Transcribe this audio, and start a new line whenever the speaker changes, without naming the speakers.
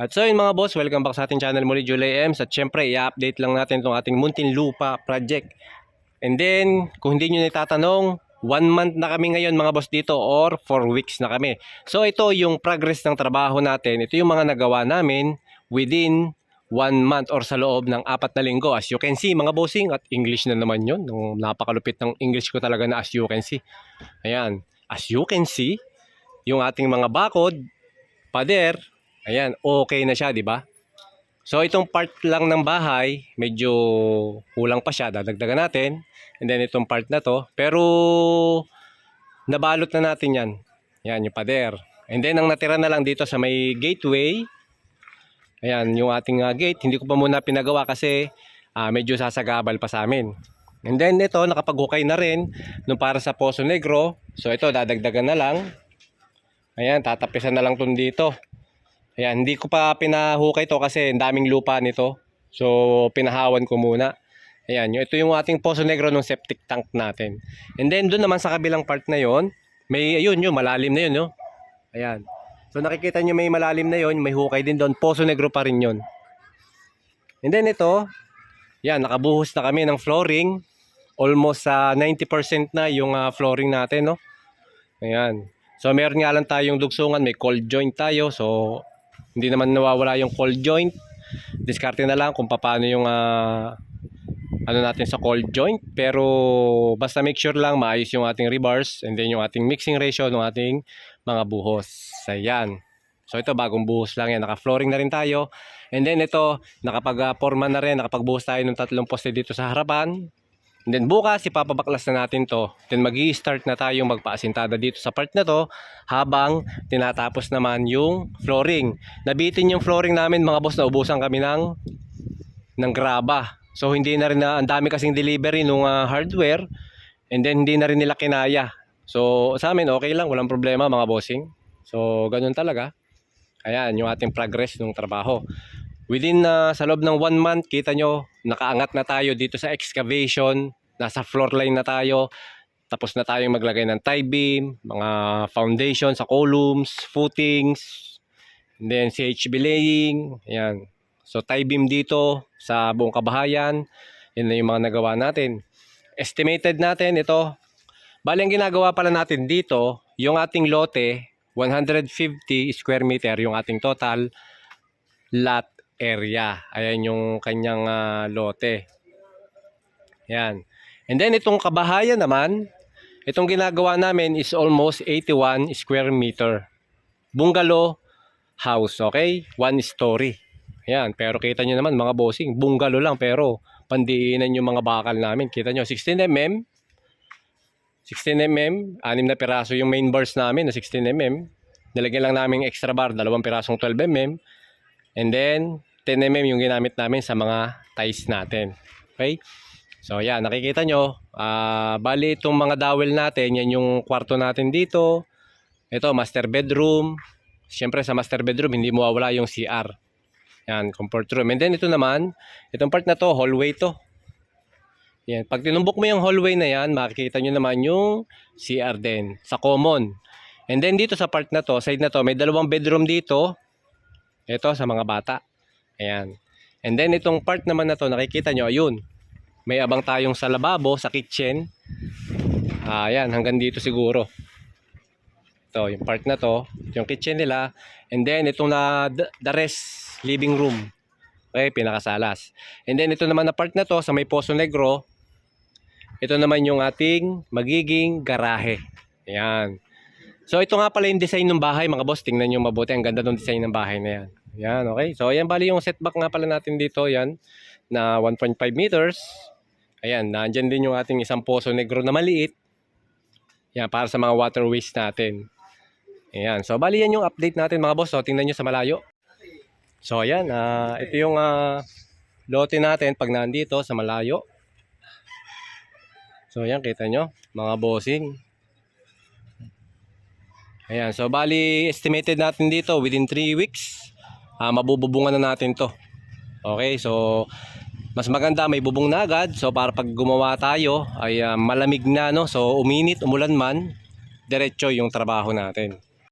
At so yun mga boss, welcome back sa ating channel muli, July Ems. At syempre, i-update lang natin itong ating Muntinlupa project. And then, kung hindi nyo natatanong, one month na kami ngayon mga boss dito or four weeks na kami. So ito yung progress ng trabaho natin. Ito yung mga nagawa namin within one month or sa loob ng apat na linggo. As you can see mga bossing, at English na naman yun. Nung napakalupit ng English ko talaga na as you can see. Ayan, as you can see, yung ating mga bakod, pader, ayan, okay na siya, di ba? So itong part lang ng bahay, medyo kulang pa siya, dadagdagan natin. And then itong part na to, pero nabalot na natin yan. Yan, yung pader. And then ang natira na lang dito sa may gateway, ayan, yung ating ah, gate, hindi ko pa muna pinagawa kasi ah, medyo sasagabal pa sa amin. And then ito, nakapaghukay na rin nung para sa Poso Negro. So ito, dadagdagan na lang. Ayan, tatapisan na lang tun dito. Ayan, hindi ko pa pinahukay to kasi ang daming lupa nito. So, pinahawan ko muna. Ayan, ito yung ating Poso Negro ng septic tank natin. And then, doon naman sa kabilang part na yon may, ayun, yun, malalim na yun, no? Ayan. So, nakikita nyo may malalim na yon may hukay din doon. Poso Negro pa rin yun. And then, ito, yan, nakabuhos na kami ng flooring. Almost sa 90% na yung ah, flooring natin, no? Ayan. So, meron nga lang tayong dugsungan, may cold joint tayo. So, hindi naman nawawala yung cold joint. Diskarte na lang kung paano yung ah, ano natin sa cold joint. Pero, basta make sure lang maayos yung ating rebars and then yung ating mixing ratio ng ating mga buhos. Ayan. So, ito bagong buhos lang yan. Naka-flooring na rin tayo. And then ito, nakapag-forma na rin, nakapagbuhos tayo ng tatlong poste dito sa harapan. And then bukas, ipapabaklas na natin to. Then mag start na tayong magpaasintada dito sa part na to habang tinatapos naman yung flooring. Nabitin yung flooring namin mga boss, naubusan kami ng, ng graba. So hindi na rin na, ang dami kasing delivery nung ah, hardware and then hindi na rin nila kinaya. So sa amin okay lang, walang problema mga bossing. So ganun talaga. Ayan, yung ating progress ng trabaho. Within na sa loob ng one month, kita nyo, nakaangat na tayo dito sa excavation. Nasa floor line na tayo. Tapos na tayong maglagay ng tie beam, mga foundation sa columns, footings, then CHB laying. Ayan. So tie beam dito sa buong kabahayan. Yan na yung mga nagawa natin. Estimated natin ito. Bali ang ginagawa pala natin dito, yung ating lote, 150 square meter yung ating total lot area. Ayan yung kanyang ah, lote. Yan. And then itong kabahayan naman, itong ginagawa namin is almost 81 square meter. Bungalow house, okay? One story. Ayan, pero kita nyo naman mga bossing, bungalow lang pero pandiinan yung mga bakal namin. Kita nyo, 16mm, 16mm, anim na piraso yung main bars namin na 16mm. Nilagyan lang namin extra bar, dalawang pirasong 12mm. And then, 10mm yung ginamit namin sa mga ties natin. Okay? So, yan, nakikita nyo. ah bali, itong mga dowel natin, yan yung kwarto natin dito. Ito, master bedroom. Siyempre, sa master bedroom, hindi mawawala yung CR. Yan, comfort room. And then, ito naman, itong part na to, hallway to. Yan. Pag tinumbok mo yung hallway na yan, makikita nyo naman yung CR din sa common. And then dito sa part na to, side na to, may dalawang bedroom dito. Ito sa mga bata. Ayan. And then itong part naman na to, nakikita nyo, ayun. May abang tayong sa lababo, sa kitchen. Ayan, hanggang dito siguro. Ito, yung part na to, yung kitchen nila. And then itong na, the rest, living room. Okay, pinakasalas. And then ito naman na part na to, sa may Poso Negro, ito naman yung ating magiging garahe. Ayan. So ito nga pala yung design ng bahay mga boss. Tingnan nyo mabuti. Ang ganda ng design ng bahay na yan. Yan, okay. So ayan bali yung setback nga pala natin dito. Yan, na 1.5 meters. Ayan, nandyan din yung ating isang poso negro na maliit. Yan, para sa mga waterways natin. Ayan, so bali yan yung update natin mga boss. So tingnan nyo sa malayo. So ayan, ah, ito yung ah, lote natin pag nandito sa malayo. So ayan, kita nyo, mga bossing. Ayan, so bali estimated natin dito within 3 weeks, ah, mabububungan na natin to. Okay, so mas maganda may bubong na agad. So para pag gumawa tayo ay ah, malamig na no. So uminit, umulan man, diretso yung trabaho natin.